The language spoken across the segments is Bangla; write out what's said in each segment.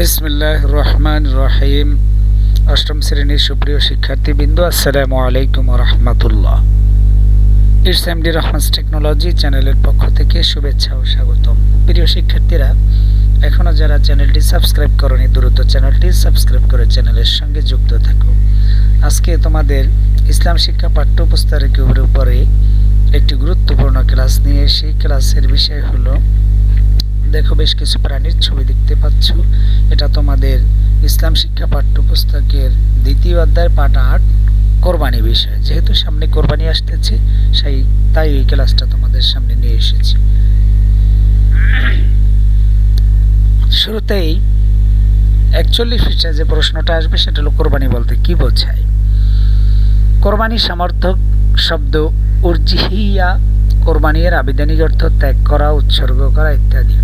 বিসমিল্লাহ রহমান রহিম। অষ্টম শ্রেণির সুপ্রিয় শিক্ষার্থী শিক্ষার্থীবৃন্দ, আসসালামু আলাইকুম রহমতুল্লাহ ইটস এমডি রহমান্স টেকনোলজি চ্যানেলের পক্ষ থেকে শুভেচ্ছা ও স্বাগতম। প্রিয় শিক্ষার্থীরা এখনও যারা চ্যানেলটি সাবস্ক্রাইব করনি, দ্রুত চ্যানেলটি সাবস্ক্রাইব করে চ্যানেলের সঙ্গে যুক্ত থাকো। আজকে তোমাদের ইসলাম শিক্ষা পাঠ্যপুস্তকের উপরে একটি গুরুত্বপূর্ণ ক্লাস নিয়ে সেই ক্লাসের বিষয় হলো দেখো, বেশ কিছু প্রাণীর ছবি দেখতে পাচ্ছ। এটা তোমাদের ইসলাম শিক্ষা পাঠ্যপুস্তকের দ্বিতীয় অধ্যায়, পাঠ আট কোরবানি বিষয়। যেহেতু সামনে কোরবানি আসতেছে, সেই, তাই এই ক্লাসটা তোমাদের সামনে নিয়ে এসেছি। শুরুতেই একচল্লিশ পৃষ্ঠায় যে প্রশ্নটা আসবে, সেটা হলো কোরবানি বলতে কি বোঝায়? কোরবানি সমর্থক শব্দ উর্জিহিয়া কোরবানির আবেদনিক অর্থ ত্যাগ করা, উৎসর্গ করা ইত্যাদি।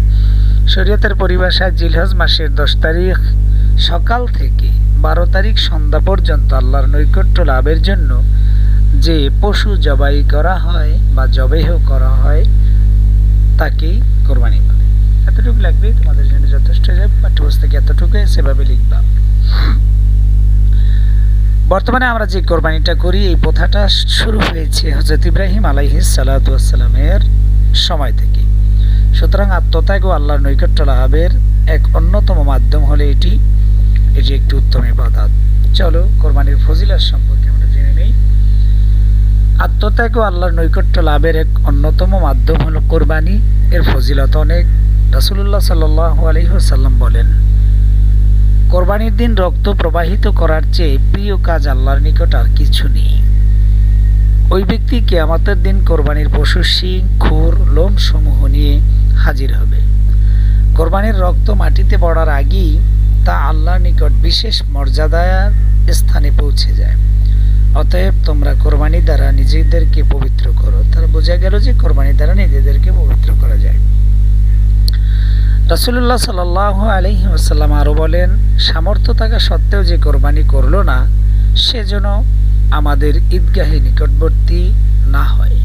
শরীয়তের পরিভাষায় জিলহজ মাসের দশ তারিখ সকাল থেকে বারো তারিখ সন্ধ্যা পর্যন্ত আল্লাহর নৈকট্য লাভের জন্য যে পশু জবাই করা হয় বা জবেহ করা হয়, তাকেই কোরবানি বলে। এতটুকু লাগবেই তোমাদের জন্য যথেষ্ট যাবে, পাঠ্যপুস্তকে এতটুকু সেভাবে লিখবা। বর্তমানে আমরা যে কোরবানিটা করি, এই প্রথাটা শুরু হয়েছে হজরত ইব্রাহিম আলাইহিস সালাতামের সময় থেকে। সুতরাং আত্মত্যাগ ও আল্লাহর নৈকট্য লাভের এক অন্যতম মাধ্যম হলে এটি। এটি একটি উত্তম ইবাদত। চলো কোরবানির ফজিলার সম্পর্কে আমরা জেনে নেই। আত্মত্যাগ ও আল্লাহর নৈকট্য লাভের এক অন্যতম মাধ্যম হলো কোরবানি। এর ফজিলত অনেক। রাসুল্লাহ সাল্লাহ আলহিহসাল্লাম বলেন কোরবানির দিন রক্ত প্রবাহিত করার চেয়ে প্রিয় কাজ আল্লাহর নিকট আর কিছু নেই। ওই ব্যক্তি কেয়ামতের দিন কোরবানির পশু, শিং, খুর, লোম সমূহ নিয়ে হাজির হবে। কোরবানির রক্ত মাটিতে পড়ার আগেই তা আল্লাহর নিকট বিশেষ মর্যাদার স্থানে পৌঁছে যায়। অতএব তোমরা কোরবানি দ্বারা নিজেদেরকে পবিত্র করো। তার বোঝা গেল যে কোরবানি দ্বারা নিজেদেরকে পবিত্র করা যায়। রাসুল্লাহ সাল আলহি আসাল্লাম আরও বলেন, সামর্থ্য থাকা সত্ত্বেও যে কোরবানি করল না, সে যেন আমাদের ঈদগাহে নিকটবর্তী না হয়।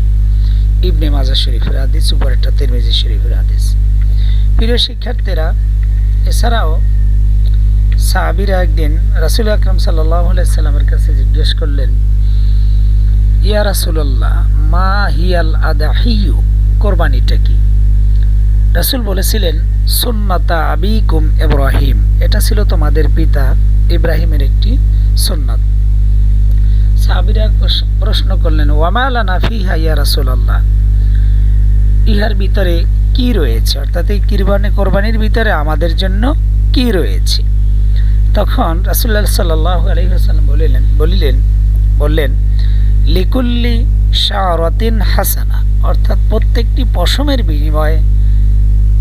ইবনে মাজা শরীফের হাদিস উপর একটা তেরমেজি শরীফের হাদিস। প্রিয় শিক্ষার্থীরা, এছাড়াও সাহাবিরা একদিন রাসুল আকরম সাল্লামের কাছে জিজ্ঞেস করলেন, ইয়া রাসুল্লাহ মা হিয়াল আদাহিউ কোরবানিটা কি? রাসুল বলেছিলেন সুন্নাতা আবিকুম ইব্রাহিম। এটা ছিল তোমাদের পিতা ইব্রাহিমের একটি সুন্নাত। সাহাবিরা প্রশ্ন করলেন ওয়ামালা নাফি হাইয়া রাসুল আল্লাহ ইহার ভিতরে কি রয়েছে? অর্থাৎ এই কিরবানি কোরবানির ভিতরে আমাদের জন্য কি রয়েছে? তখন রাসুল্লাহ সাল্লাহ আলহিহাসাল্লাম বলিলেন বলিলেন, বললেন, লিকুল্লি শাহরতিন হাসানা। অর্থাৎ প্রত্যেকটি পশমের বিনিময়ে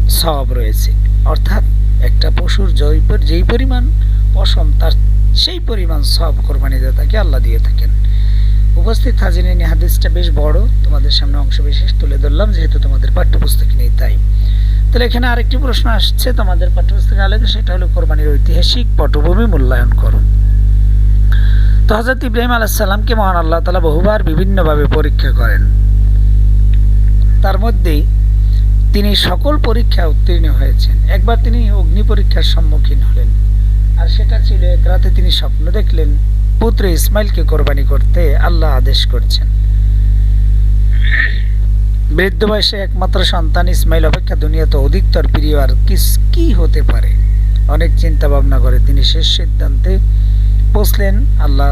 সব রয়েছে। অর্থাৎ একটা পশুর যেই পরিমাণ পশম, তার সেই পরিমাণ সব কোরবানি দাতাকে আল্লাহ দিয়ে থাকেন। উপস্থিত হাজিরিনী হাদিসটা বেশ বড়। তোমাদের সামনে অংশ বিশেষ তুলে ধরলাম, যেহেতু তোমাদের পাঠ্যপুস্তক নেই, তাই। তাহলে এখানে আরেকটি প্রশ্ন আসছে, তোমাদের পাঠ্যপুস্তকে আলাদা সেটা হলো কোরবানির ঐতিহাসিক পটভূমি মূল্যায়ন করো। তো হজরত ইব্রাহিম আলাহিসাল্লামকে মহান আল্লাহ তালা বহুবার বিভিন্নভাবে পরীক্ষা করেন। তার মধ্যেই তিনি সকল পরীক্ষা উত্তীর্ণ হয়েছেন। একবার তিনি অগ্নি পরীক্ষার সম্মুখীন হলেন। আর সেটা ছিল এক রাতে তিনি স্বপ্ন দেখলেন, পুত্র ইসমাইলকে কোরবানি করতে আল্লাহ আদেশ করছেন। বৃদ্ধ বয়সে একমাত্র সন্তান ইসমাইল অপেক্ষা দুনিয়াতে অধিকতর প্রিয়, আর কিস, কি হতে পারে? অনেক চিন্তা ভাবনা করে তিনি শেষ সিদ্ধান্তে পৌঁছলেন, আল্লাহ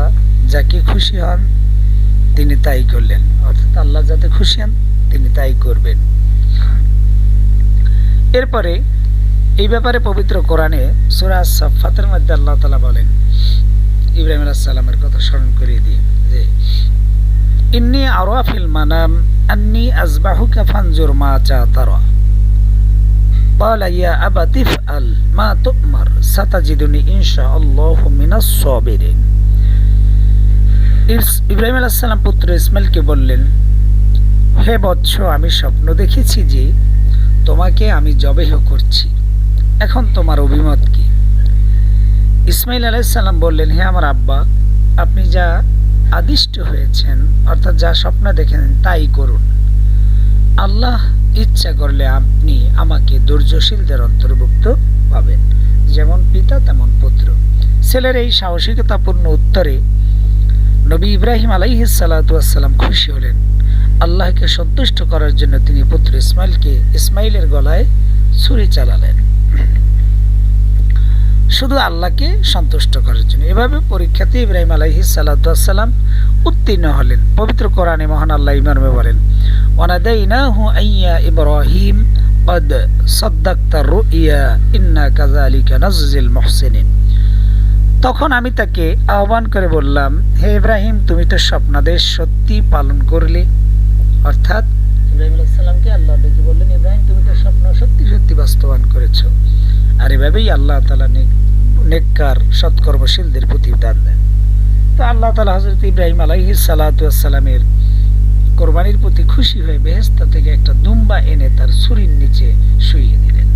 যাকে খুশি হন তিনি তাই করলেন। অর্থাৎ আল্লাহ যাতে খুশি হন, তিনি তাই করবেন। এরপরে এই ব্যাপারে পবিত্র কোরআনে সুরাজ সাফাতের মধ্যে আল্লাহ তালা বলেন ইব্রাহিম আলাহিসাল্লামের কথা স্মরণ করিয়ে দিয়ে যে ইন্নি আরফিল মানাম আন্নি আজবাহুকা ফানজুর মা চা তারা قال يا أبت افعل ما تؤمر ستجدني إن شاء الله من الصابرين ইব্রাহিম আলাহিসাল্লাম পুত্র ইসমাইলকে বললেন হে বৎস আমি স্বপ্ন দেখেছি যে তোমাকে আমি জবেহ করছি। এখন তোমার অভিমত কি? ইসমাইল আলাইসাল্লাম বললেন, হে আমার আব্বা, আপনি যা আদিষ্ট হয়েছেন, অর্থাৎ যা স্বপ্ন দেখেন তাই করুন। আল্লাহ ইচ্ছা করলে আপনি আমাকে দুর্যশীলদের অন্তর্ভুক্ত পাবেন। যেমন পিতা, তেমন পুত্র। ছেলের এই সাহসিকতাপূর্ণ উত্তরে নবী ইব্রাহিম আলাইহিসাল্লাম খুশি হলেন। আল্লাহকে সন্তুষ্ট করার জন্য তিনি পুত্র ইসমাইলকে ইসমাইলের গলায় ছুরি চালালেন। শুধু আল্লাহকে সন্তুষ্ট করার জন্য। এভাবে পরীক্ষাতে ইব্রাহিম আলহি সাল্লাম উত্তীর্ণ হলেন। পবিত্র কোরআনে মহান আল্লাহ ইমরমে বলেন ইন্না তখন আমি তাকে আহ্বান করে বললাম, হে ইব্রাহিম, তুমি তো স্বপ্নাদেশ সত্যি পালন করলে। অর্থাৎ ইব্রাহিম আল্লাহ ডেকে বললেন, ইব্রাহিম, তুমি তো স্বপ্ন সত্যি সত্যি বাস্তবায়ন আর এভাবেই আল্লাহ তালা নেককার, সৎকর্মশীলদের প্রতিদান দেন। তো আল্লাহ তালা হজরত ইব্রাহিম সালাতামের কোরবানির প্রতি খুশি হয়ে বেহেস্তা থেকে একটা দুম্বা এনে তার ছুরির নিচে শুইয়ে দিলেন।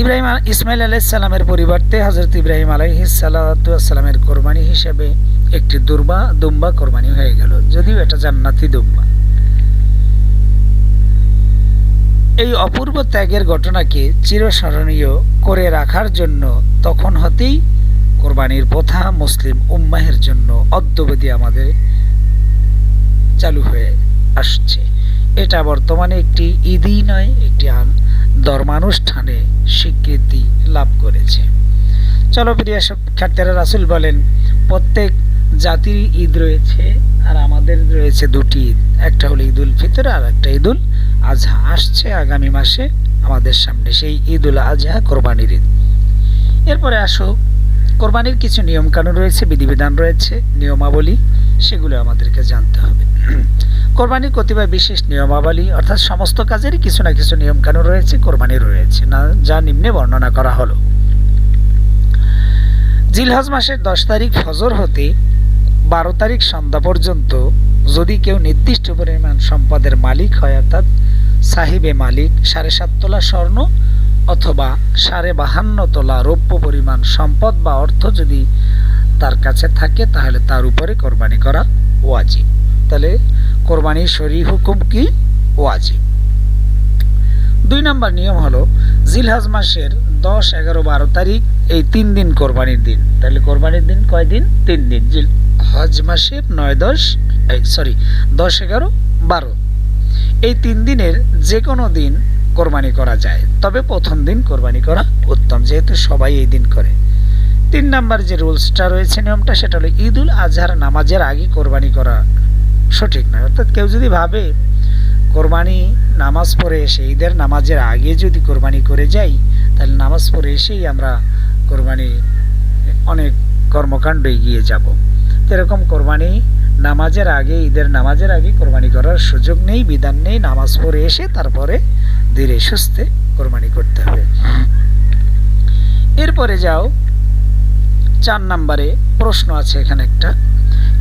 ইব্রাহিম ইসমাইল আলাইসাল্লামের পরিবর্তে হজরত ইব্রাহিম আলাইহি সালাতামের কোরবানি হিসেবে একটি দুর্বা, দুম্বা কোরবানি হয়ে গেল। যদিও এটা জান্নাতি দুম্বা। এই অপূর্ব ত্যাগের ঘটনাকে চিরস্মরণীয় করে রাখার জন্য তখন হতেই কোরবানির প্রথা মুসলিম উম্মাহের জন্য অদ্যবধি আমাদের চালু হয়ে আসছে। এটা বর্তমানে একটি ঈদই নয়, একটি ধর্মানুষ্ঠানে স্বীকৃতি লাভ করেছে। চলো প্রিয় শিক্ষার্থীরা রাসুল বলেন, প্রত্যেক জাতির ঈদ রয়েছে আর আমাদের রয়েছে দুটি ঈদ। একটা হলো ঈদ উল ফিতর আর একটা ঈদ উল আজহা। আসছে আগামী মাসে আমাদের সামনে সেই ঈদ উল আজহা কোরবানির ঈদ। এরপরে আসো, কোরবানির কিছু নিয়মকানুন রয়েছে, বিধিবিধান রয়েছে, নিয়মাবলী, সেগুলো আমাদেরকে জানতে হবে। কোরবানির কতিপয় বিশেষ নিয়মাবলী অর্থাৎ সমস্ত কাজেরই কিছু না কিছু নিয়মকানুন রয়েছে, কোরবানির রয়েছে না, যা নিম্নে বর্ণনা করা হলো। জিলহজ মাসের দশ তারিখ ফজর হতে বারো তারিখ সন্ধ্যা পর্যন্ত যদি কেউ নির্দিষ্ট পরিমাণ সম্পদের মালিক হয়, অর্থাৎ সাহিবে মালিক, সাড়ে সাত তোলা স্বর্ণ অথবা সাড়ে বাহান্ন তোলা রৌপ্য পরিমাণ সম্পদ বা অর্থ যদি তার কাছে থাকে, তাহলে তার উপরে কোরবানি করা ওয়াজিব। তাহলে কোরবানির শরী হুকুম কি? ওয়াজিব। দুই নম্বর নিয়ম হলো, জিলহাজ মাসের দশ, এগারো, বারো তারিখ, এই তিন দিন কোরবানির দিন। তাহলে কোরবানির দিন কয় দিন? তিন দিন। জিল হজ মাসের নয়, দশ সরি দশ, এগারো, বারো। এই তিন দিনের যে কোনো দিন কোরবানি করা যায়। তবে প্রথম দিন কোরবানি করা উত্তম, যেহেতু সবাই এই দিন করে। তিন নাম্বার যে রুলসটা রয়েছে নিয়মটা, সেটা হলো ঈদ উল আজহার নামাজের আগে কোরবানি করা সঠিক নয়। অর্থাৎ কেউ যদি ভাবে কোরবানি নামাজ পড়ে এসে, ঈদের নামাজের আগে যদি কোরবানি করে যাই, তাহলে নামাজ পড়ে এসেই আমরা কোরবানি, অনেক কর্মকাণ্ড এগিয়ে যাব। এরকম কোরবানি নামাজের আগে, ঈদের নামাজের আগে কোরবানি করার সুযোগ নেই, বিধান নেই, নামাজ পড়ে এসে তারপরে ধীরে সুস্থে কোরবানি করতে হবে। এরপরে যাও চার নাম্বারে প্রশ্ন আছে এখানে একটা।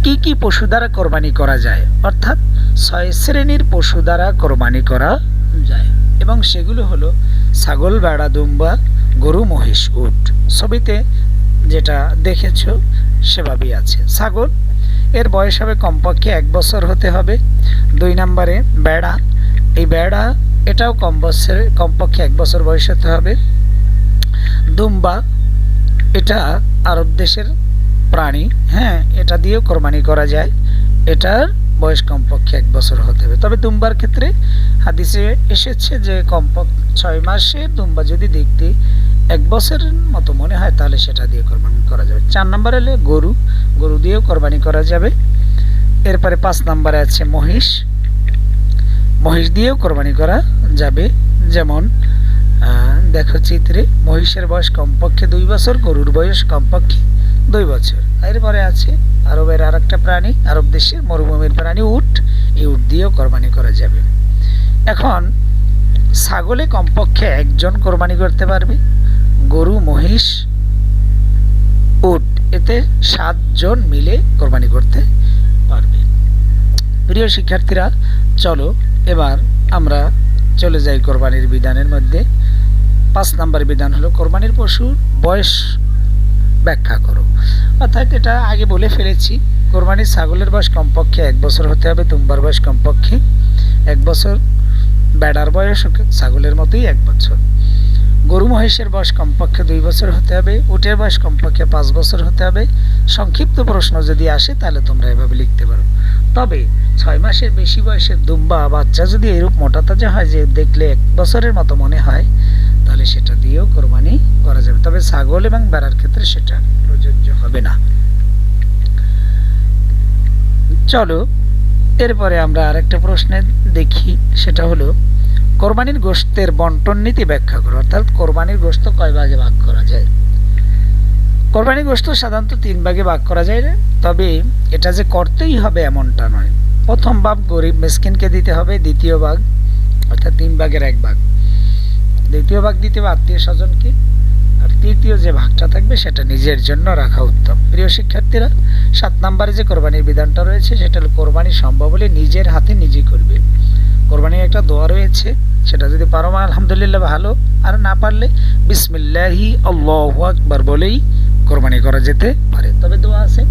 কি কি পশু দ্বারা কোরবানি করা যায়? অর্থাৎ ছয় শ্রেণির পশু দ্বারা কোরবানি করা যায়। এবং সেগুলো হলো ছাগল বেড়া দুম্বা, গরু, মহিষ, উট। ছবিতে যেটা দেখেছ, সেভাবেই আছে। ছাগল, এর বয়স হবে কমপক্ষে এক বছর হতে হবে। দুই নম্বরে বেড়া এই বেড়া এটাও কম বছরে, কমপক্ষে এক বছর বয়স হতে হবে। দুম্বা এটা আরব দেশের প্রাণী হ্যাঁ এটা দিয়েও কোরবানি করা যায়। এটার বয়স কমপক্ষে এক বছর হতে হবে। তবে দুম্বার ক্ষেত্রে হাদিসে এসেছে যে কমপক্ষে ছয় মাসে দুম্বা যদি দেখতে এক বছরের মতো মনে হয়, তাহলে সেটা দিয়ে কোরবানি করা যাবে। চার নম্বর হলে গরু। গরু দিয়েও কোরবানি করা যাবে। এরপরে পাঁচ নম্বরে আছে মহিষ। মহিষ দিয়েও কোরবানি করা যাবে। যেমন দেখো চিত্রে, মহিষের বয়স কমপক্ষে দুই বছর, গরুর বয়স কমপক্ষে দুই বছর। এরপরে আছে আরবের আর একটা প্রাণী, আরব দেশের মরুভূমির প্রাণী উট। এই উট দিয়েও কোরবানি করা যাবে। এখন, ছাগলে কমপক্ষে একজন কোরবানি করতে পারবে। গরু, মহিষ, উট, এতে সাতজন মিলে কোরবানি করতে পারবে। প্রিয় শিক্ষার্থীরা, চলো এবার আমরা চলে যায় কোরবানির বিধানের মধ্যে। পাঁচ নাম্বার বিধান হলো, কোরবানির পশুর বয়স ব্যাখ্যা করো। অর্থাৎ এটা আগে বলে ফেলেছি কোরবানির ছাগলের বয়স কমপক্ষে এক বছর হতে হবে, তুম্বার বয়স কমপক্ষে এক বছর, বেড়ার বয়স ছাগলের মতোই এক বছর। গরু মহিষের বয়স কমপক্ষে দুই বছর হতে হবে, উটের বয়স কমপক্ষে পাঁচ বছর হতে হবে। সংক্ষিপ্ত প্রশ্ন যদি আসে, তাহলে তোমরা এভাবে লিখতে পারো। তবে ছয় মাসের বেশি বয়সের দুম্বা বাচ্চা যদি এরূপ মোটা তাজা হয় যে দেখলে এক বছরের মতো মনে হয়, তাহলে সেটা দিয়েও কোরবানি করা যাবে। তবে ছাগল এবং বেড়ার ক্ষেত্রে সেটা প্রযোজ্য হবে না। চলো, এরপরে আমরা আরেকটা প্রশ্নে দেখি, সেটা হলো কোরবানির গোশতের বন্টন নীতি ব্যাখ্যা করো। অর্থাৎ কোরবানির গোশত কয় ভাগে ভাগ করা যায়? কোরবানির গোশত সাধারণত তিন ভাগে ভাগ করা যায় তবে এটা যে করতেই হবে এমনটা নয়। প্রথম ভাগ গরিব মিসকিনকে দিতে হবে, দ্বিতীয় ভাগ অর্থাৎ তিন ভাগের এক ভাগ। দ্বিতীয় ভাগ দিতে হবে আত্মীয় স্বজনকে, আর তৃতীয় যে ভাগটা থাকবে সেটা নিজের জন্য রাখা উত্তম। প্রিয় শিক্ষার্থীরা, সাত নম্বরে যে কোরবানির বিধানটা রয়েছে, সেটা হলো কোরবানি সম্ভব হলে নিজের হাতে নিজে করবে। কোরবানির একটা দোয়া রয়েছে, সেটা যদি পারো মা, আলহামদুলিল্লাহ, ভালো। আর না পারলে বিসমিল্লাহি, আল্লাহু আকবার বলেই কোরবানি করা যেতে পারে। তবে দোয়া আছে,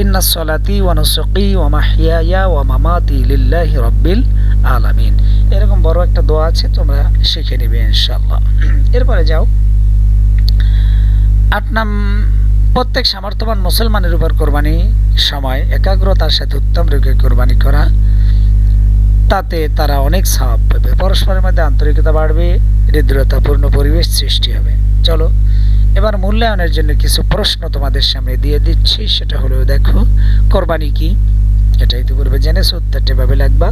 ইন্না সলাতি ওয়া নুসুকি ওয়া মাহইয়ায়া ওয়া মামাতি লিল্লাহি রাব্বিল আলামিন। এরকম বড় একটা দোয়া আছে, তোমরা শিখে নেবে ইনশাআল্লাহ। এরপরে যাও। আট নাম, প্রত্যেক সামর্থ্যবান মুসলমানের উপর কোরবানি সময় একাগ্রতার সাথে উত্তম রূপে কোরবানি করা। তাতে তারা অনেক সাহাব পাবে। পরস্পরের মধ্যে আন্তরিকতা বাড়বে হৃদ্রতাপূর্ণ পরিবেশ সৃষ্টি হবে। চলো, এবার মূল্যায়নের জন্য কিছু প্রশ্ন তোমাদের সামনে দিয়ে দিচ্ছি। সেটা হলো, দেখো, কোরবানি কি? এটা ইতিপূর্বে জেনেছো, উত্তরটা এভাবে লাগবা।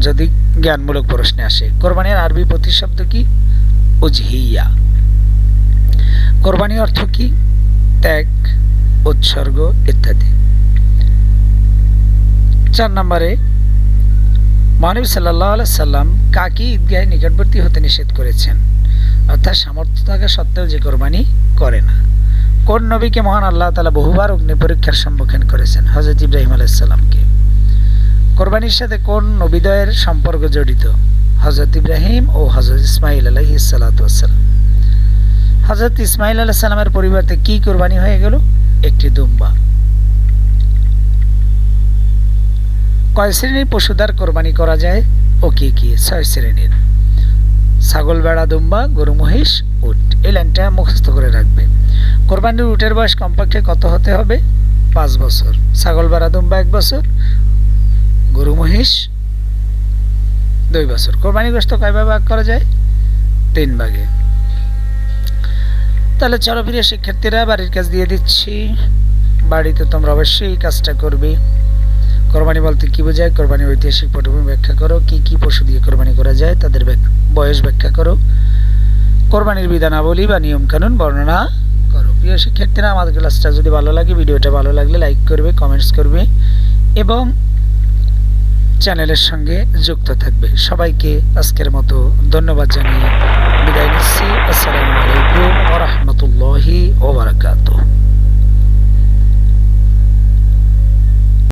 যদি জ্ঞানমূলক প্রশ্নে আসে, কোরবানির আরবি প্রতিশব্দ কি? উজহিয়া। কোরবানি অর্থ কি? ত্যাগ, উৎসর্গ, ইত্যাদি। চার নম্বরে মহানবী সাল্লাহ সাল্লাম কাকি ঈদগাহে নিকটবর্তী হতে নিষেধ করেছেন। অর্থাৎ সামর্থ্য থাকা সত্ত্বেও যে কোরবানি করে না। কোন নবীকে মহান আল্লাহ তালা বহুবার অগ্নি পরীক্ষার সম্মুখীন করেছেন? হজরত ইব্রাহিম আলাইসাল্লামকে কোরবানির সাথে কোন নবীদয়ের সম্পর্ক জড়িত? হজরত ইব্রাহিম ও হজরত ইসমাইল আলহি সাল্লাম হজরত ইসমাইল আলাহ সাল্লামের পরিবর্তে কি কোরবানি হয়ে গেল? একটি দুম্বা। কয় শ্রেণির পশুদার কোরবানি করা যায়? ও কি কি? ছয় শ্রেণির। ছাগল, বেড়া, দুম্বা, গরু, মহিষ, উট। এই লাইনটা মুখস্থ করে রাখবে। কোরবানির উটের বয়স কমপক্ষে কত হতে হবে? পাঁচ বছর। ছাগল, বেড়া, দুম্বা, এক বছর। গরু, মহিষ, দুই বছর। কোরবানি গোষ্ঠ কয়ভাবে ভাগ করা যায়? তিন ভাগে। তাহলে চলো প্রিয় শিক্ষার্থীরা, বাড়ির কাজ দিয়ে দিচ্ছি। বাড়িতে তোমরা অবশ্যই কাজটা করবে। কোরবানি বলতে কি বোঝায়? কোরবানি ঐতিহাসিক পটভূমি ব্যাখ্যা করো। কি কি পশু দিয়ে কোরবানি করা যায়? তাদের বয়স ব্যাখ্যা করো। কোরবানির বিধানাবলী বা নিয়ম কানুন বর্ণনা করো। প্রিয় শিক্ষার্থীরা, আমাদের ক্লাসটা যদি ভালো লাগে, ভিডিওটা ভালো লাগলে লাইক করবে, কমেন্টস করবে এবং চ্যানেলের সঙ্গে যুক্ত থাকবে। সবাইকে আজকের মতো ধন্যবাদ জানিয়ে বিদায় নিচ্ছি। আসসালামু আলাইকুম ওয়া রাহমাতুল্লাহ